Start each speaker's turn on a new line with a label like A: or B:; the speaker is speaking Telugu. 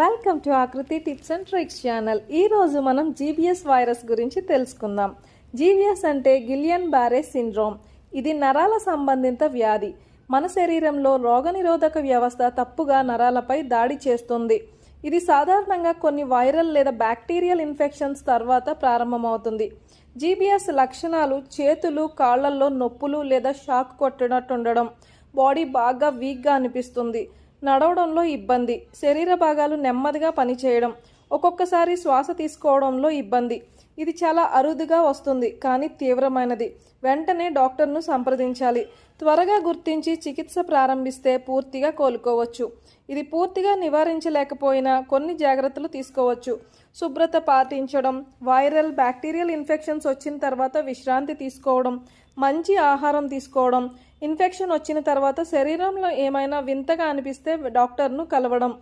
A: Welcome to Akruti tips and tricks channel ఈ రోజు మనం జీబీఎస్ వైరస్ గురించి తెలుసుకుందాం. జీబీఎస్ అంటే గిలియన్ బారే సిండ్రోమ్. ఇది నరాల సంబంధిత వ్యాధి. మన శరీరంలో రోగనిరోధక వ్యవస్థ తప్పుగా నరాలపై దాడి చేస్తుంది. ఇది సాధారణంగా కొన్ని వైరల్ లేదా బ్యాక్టీరియల్ ఇన్ఫెక్షన్స్ తర్వాత ప్రారంభమవుతుంది. జీబీఎస్ లక్షణాలు చేతులు కాళ్ళల్లో నొప్పులు లేదా షాక్ కొట్టినట్టు ఉండడం బాడీ బాగా వీక్గా అనిపిస్తుంది. నడవడంలో ఇబ్బంది. శరీర భాగాలు నెమ్మదిగా పనిచేయడం. ఒక్కొక్కసారి శ్వాస తీసుకోవడంలో ఇబ్బంది. ఇది చాలా అరుదుగా వస్తుంది కానీ తీవ్రమైనది. వెంటనే డాక్టర్ను సంప్రదించాలి. త్వరగా గుర్తించి చికిత్స ప్రారంభిస్తే పూర్తిగా కోలుకోవచ్చు. ఇది పూర్తిగా నివారించలేకపోయినా కొన్ని జాగ్రత్తలు తీసుకోవచ్చు. శుభ్రత పాటించడం వైరల్ బ్యాక్టీరియల్ ఇన్ఫెక్షన్స్ వచ్చిన తర్వాత విశ్రాంతి తీసుకోవడం మంచి ఆహారం తీసుకోవడం ఇన్ఫెక్షన్ వచ్చిన తర్వాత శరీరంలో ఏమైనా వింతగా అనిపిస్తే డాక్టర్ను కలవడం.